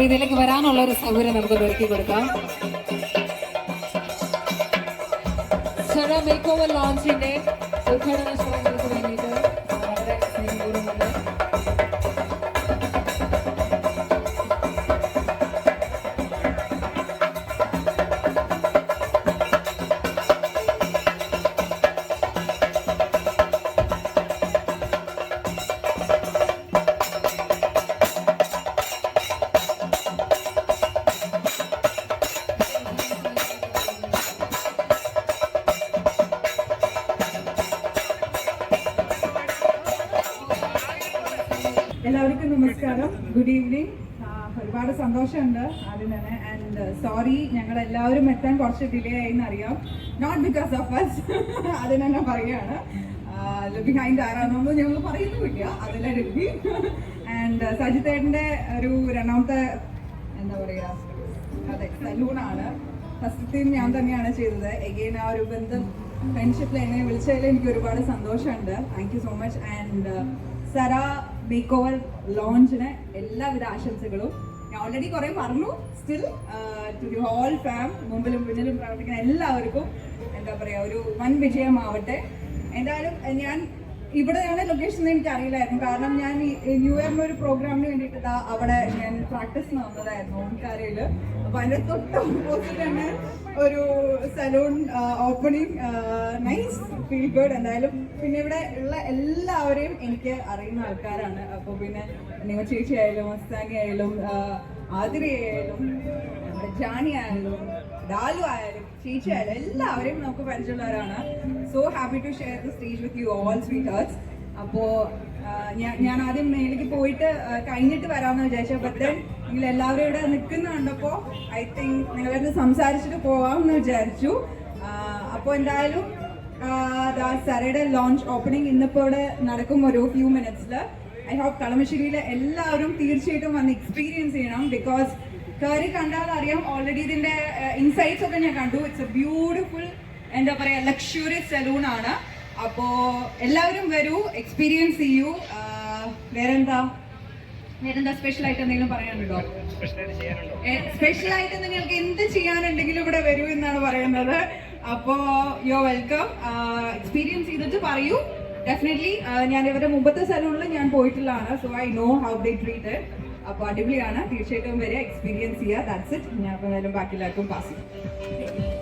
രീതിയിലേക്ക് വരാനുള്ള ഒരു സൗകര്യം നമുക്ക് ഒരുക്കി കൊടുക്കാം. മേക്ക് ഓവർ ലോഞ്ചിന്റെ ഉദ്ഘാടന ശ്രമങ്ങൾക്ക് വേണ്ടിയിട്ട് എല്ലാവർക്കും നമസ്കാരം. ഗുഡ് ഈവനിങ് ഒരുപാട് സന്തോഷമുണ്ട് ആദ്യം തന്നെ. ആൻഡ് സോറി ഞങ്ങൾ എല്ലാവരും എത്താൻ കുറച്ച് ഡിലേ ആയി എന്നറിയാം നോട്ട് ബിക്കോസ് ഓഫ് അസ് അതിന് തന്നെ പറയുകയാണ് ബിഹൈൻഡ് ആരാണെന്നൊന്നും ഞങ്ങൾ പറയുന്നുമില്ല. അതെല്ലാം റിവ്യൂ ആൻഡ് സജിത്തേട്ടന്റെ ഒരു രണ്ടാമത്തെ എന്താ പറയുക അതെ സലൂണാണ് ഫസ്റ്റത്തെയും ഞാൻ തന്നെയാണ് ചെയ്തത്. എഗെയിൻ ആ ഒരു ബന്ധം ഫ്രണ്ട്ഷിപ്പിൽ എന്നെ വിളിച്ചതിൽ എനിക്ക് ഒരുപാട് സന്തോഷമുണ്ട്. Thank you so much and Sara make over ലോഞ്ചിന് എല്ലാവിധ ആശംസകളും. ഞാൻ ഓൾറെഡി കുറെ പറഞ്ഞു. Still to the whole firm മുമ്പിലും പിന്നിലും പ്രവർത്തിക്കുന്ന എല്ലാവർക്കും എന്താ പറയുക ഒരു വൻ വിജയമാവട്ടെ. എന്തായാലും ഞാൻ ഇവിടെയാണ് ലൊക്കേഷൻ എന്ന് എനിക്ക് അറിയില്ലായിരുന്നു കാരണം ഞാൻ ന്യൂ ഇയറിന് ഒരു പ്രോഗ്രാമിന് വേണ്ടിയിട്ട് അവിടെ ഞാൻ പ്രാക്ടീസ് നടന്നതായിരുന്നു ഓൺകാരയിൽ അപ്പൊ അതിന്റെ തൊട്ട് ഓപ്പോസിറ്റ് തന്നെ ഒരു salon opening nice feel good എന്തായാലും പിന്നെ ഇവിടെ ഉള്ള എല്ലാവരെയും എനിക്ക് അറിയുന്ന ആൾക്കാരാണ്. അപ്പോൾ പിന്നെ നിങ്ങൾ ചേച്ചി ആയാലും മസ്താനി ആയാലും ആതിരി ആയാലും ജാനി ആയാലും ഡാലു ആയാലും ചേച്ചി ആയാലും എല്ലാവരെയും നമുക്ക് പരിചയമുള്ളവരാണ്. So happy to share the stage with you all sweet അപ്പോൾ ഞാൻ ആദ്യം മേലേക്ക് പോയിട്ട് കഴിഞ്ഞിട്ട് വരാമെന്ന് വിചാരിച്ചു. ബട്ട് നിങ്ങൾ എല്ലാവരും ഇവിടെ നിൽക്കുന്ന കണ്ടപ്പോൾ ഐ തിങ്ക് നിങ്ങളടുത്ത് സംസാരിച്ചിട്ട് പോവാമെന്ന് വിചാരിച്ചു. അപ്പോൾ എന്തായാലും സരയുടെ ലോഞ്ച് ഓപ്പണിംഗ് ഇന്നിപ്പോൾ ഇവിടെ നടക്കും ഒരു ഫ്യൂ മിനിറ്റ്സിൽ ഐ ഹോപ്പ് കളമശ്ശേരിയിലെ എല്ലാവരും തീർച്ചയായിട്ടും വന്ന് എക്സ്പീരിയൻസ് ചെയ്യണം ബിക്കോസ് കയറി കണ്ടാൽ അറിയാം. ഓൾറെഡി ഇതിന്റെ ഇൻസൈറ്റ്സ് ഒക്കെ ഞാൻ കണ്ടു. ഇറ്റ്സ് എ ബ്യൂട്ടിഫുൾ എന്താ പറയാ ലക്ഷറിയസ് സലൂൺ ആണ്. അപ്പോ എല്ലാവരും വരൂ എക്സ്പീരിയൻസ് ചെയ്യൂ. വേറെന്താ? വേറെന്താ സ്പെഷ്യൽ ആയിട്ട് എന്തെങ്കിലും പറയാനുണ്ടോ? സ്പെഷ്യൽ ആയിട്ട് നിങ്ങൾക്ക് എന്ത് ചെയ്യാനുണ്ടെങ്കിലും ഇവിടെ വരൂ എന്നാണ് പറയുന്നത്. അപ്പോ യോ വെൽക്കം എക്സ്പീരിയൻസ് ചെയ്തിട്ട് പറയൂ. ഡെഫിനറ്റ്ലി ഞാൻ ഇവരുടെ മുമ്പത്തെ സലൂണിൽ ഞാൻ പോയിട്ടുള്ളതാണ്. So I know how they treat അപ്പൊ അടിപൊളിയാണ്. തീർച്ചയായിട്ടും വരെ എക്സ്പീരിയൻസ് ചെയ്യുക ദാറ്റ്സ് ഇറ്റ് ഞാൻ അപ്പോൾ എന്തായാലും ബാക്കി എല്ലാവർക്കും പാസ് ചെയ്യും.